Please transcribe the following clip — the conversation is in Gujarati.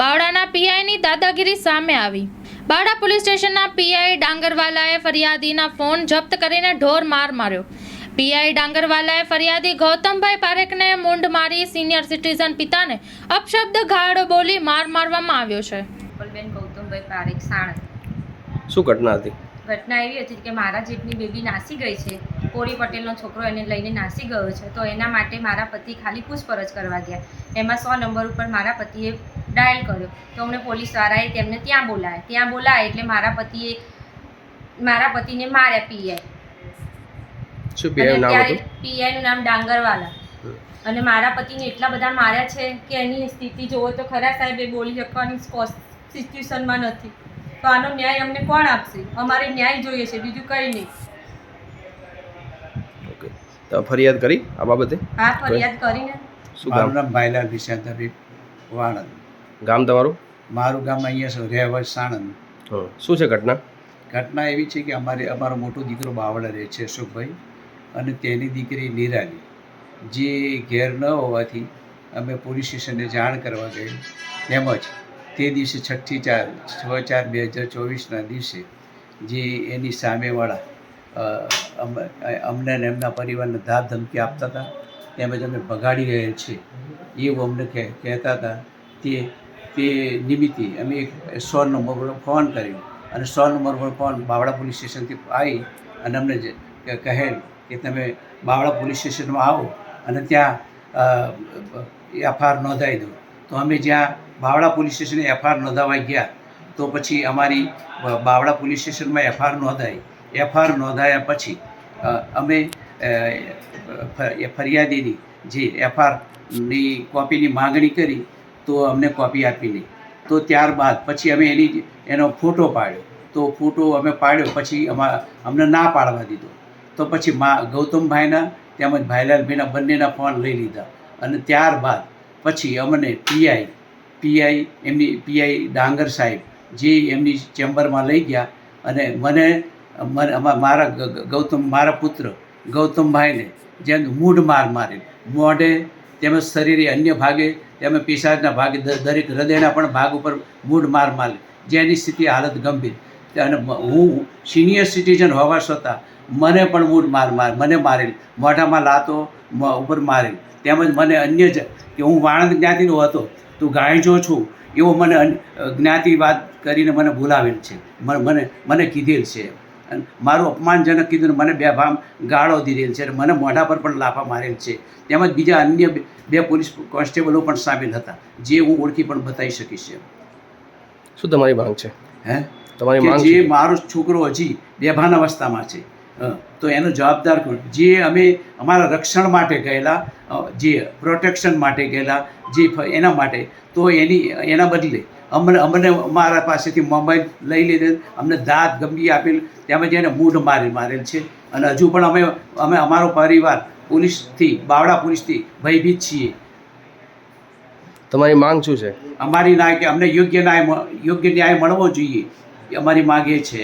બાવળાના પીઆઈની દાદાગીરી સામે આવી. બાવળા પોલીસ સ્ટેશનના પીઆઈ ડાંગરવાલાએ ફરિયાદીના ફોન જપ્ત કરીને ઢોર માર માર્યો. પીઆઈ ડાંગરવાલાએ ફરિયાદી ગૌતમભાઈ પારેખને મૂંઢ મારી સિનિયર સિટીઝન પિતાને અપશબ્દ ગાળો બોલી માર મારવામાં આવ્યો છે. પલબેન ગૌતમભાઈ પારેખ સાણંદ. શું ઘટના હતી? ઘટના એવી હતી કે મારા જેટની બેબી નાસી ગઈ છે કોરી પટેલનો છોકરો એને લઈને નાસી ગયો છે તો એના માટે મારા પતિ ખાલી પૂછપરછ કરવા ગયા. એમાં સો નંબર ઉપર મારા પતિએ ડાયલ કર્યો. તો અમને પોલીસવાળાએ તેમને ત્યાં બોલાય ત્યાં બોલાય એટલે મારા પતિએ મારા પતિને માર્યા પીઆઈ. શું પીઆઈ નામ હતું? પીઆઈનું નામ ડાંગરવાલા. અને મારા પતિને એટલા બધા માર્યા છે કે એની સ્થિતિ જોવો તો ખરા સાહેબ એ બોલી શકવાની સિચ્યુએશનમાં નથી. તો આનો ન્યાય અમને કોણ આપશે? અમારે ન્યાય જોઈએ છે બીજું કંઈ નહીં. તો ફરિયાદ કરી આ બાબતે? હા ફરિયાદ કરીને. શું નામ ભાઈલાલ વિશાંતાભાઈ વાણંદ. ગામ તમારું? મારું ગામ અહીંયા છે રહેવર સાણંદ. શું છે ઘટના? ઘટના એવી છે કે અમારે અમારો મોટો દીકરો બાવળા રહે છે અશોકભાઈ અને તેની દીકરી નિરાલી. જે ઘેર ન હોવાથી અમે પોલીસ સ્ટેશને જાણ કરવા ગઈ તેમજ તે દિવસે છઠ્ઠી ચાર છ ચાર બે હજાર ચોવીસના દિવસે જે એની સામેવાળા અમ- અમને અને એમના પરિવારને ધાક ધમકી આપતા હતા. તેમજ અમે ભગાડી રહેલ છે. એવું અમને કહેતા હતા તે તે નિમિત્તે અમે એક સો નંબર પર ફોન કર્યો અને સો નંબર પર ફોન બાવળા પોલીસ સ્ટેશનથી આવી અને અમને કહેલ કે તમે બાવળા પોલીસ સ્ટેશનમાં આવો અને ત્યાં એફઆઈઆર નોંધાવી દો. તો અમે જ્યાં બાવળા પોલીસ સ્ટેશને એફઆઈઆર નોંધાવા ગયા, તો પછી અમારી બાવળા પોલીસ સ્ટેશનમાં એફઆઈઆર નોંધાઈ. એફઆઈઆર નોંધાયા પછી અમે ફરિયાદીની જે એફઆઈઆરની કોપીની માગણી કરી તો અમને કોપી આપી નહીં. તો ત્યારબાદ પછી અમે એની એનો ફોટો પાડ્યો. તો ફોટો અમે પાડ્યો, પછી અમા, અમને ના પાડવા દીધો. તો પછી મા, ગૌતમભાઈના તેમજ ભાઈલાલભાઈના બંનેના ફોન લઈ લીધા. અને ત્યારબાદ પછી અમને પીઆઈ પીઆઈ એમની પીઆઈ ડાંગર સાહેબ જે એમની ચેમ્બરમાં લઈ ગયા. અને મને મારા ગૌતમ, મારા પુત્ર ગૌતમભાઈને જેમ મૂઢ માર મારે મોઢે તેમજ શરીરે અન્ય ભાગે તેમજ પિશાચના ભાગ દરેક હૃદયના પણ ભાગ ઉપર મૂઢ માર મારે જેની સ્થિતિ હાલત ગંભીર. અને હું સિનિયર સિટીઝન હોવા છતાં મને પણ મૂઢ માર માર, મને મારેલ. મોઢામાં લાતો ઉપર મારેલ. તેમજ મને અન્ય જ, કે હું વાણંદ જ્ઞાતિનો હતો, તું ગાયજો છું, એવો મને જ્ઞાતિ વાત કરીને મને બોલાવેલ છે. મને મને કીધેલ છે. મારું અપમાનજનક કીધું મને બે ભામ ગાળો દીધેલ છે અને મને મોઢા પર પણ લાફા મારેલ છે. તેમજ બીજા અન્ય બે- પોલીસ કોન્સ્ટેબલો પણ સામેલ હતા જે હું ઓળખી પણ બતાવી શકીશ એમ. શું તમારી માંગ છે? હે? તમારી માંગ જે મારો છોકરો હજી બેભાન અવસ્થામાં છે. તો એનો જવાબદાર કોણ? જે અમે અમારા રક્ષણ માટે ગયેલા જે પ્રોટેક્શન માટે ગયેલા જે એના માટે તો એની એના બદલે અમને અમને અમારા પાસેથી મોબાઈલ લઈ લીધેલ અમને દાંત ગંભી આપેલ તેમજ એને મૂઢ મારી મારેલ છે. અને હજુ પણ અમે અમે અમારો પરિવાર પોલીસથી બાવડા પોલીસથી ભયભીત છીએ. તમારી માંગ શું છે? અમારી ના કે અમને યોગ્ય ન્યાય યોગ્ય ન્યાય મળવો જોઈએ. અમારી અમારી એ છે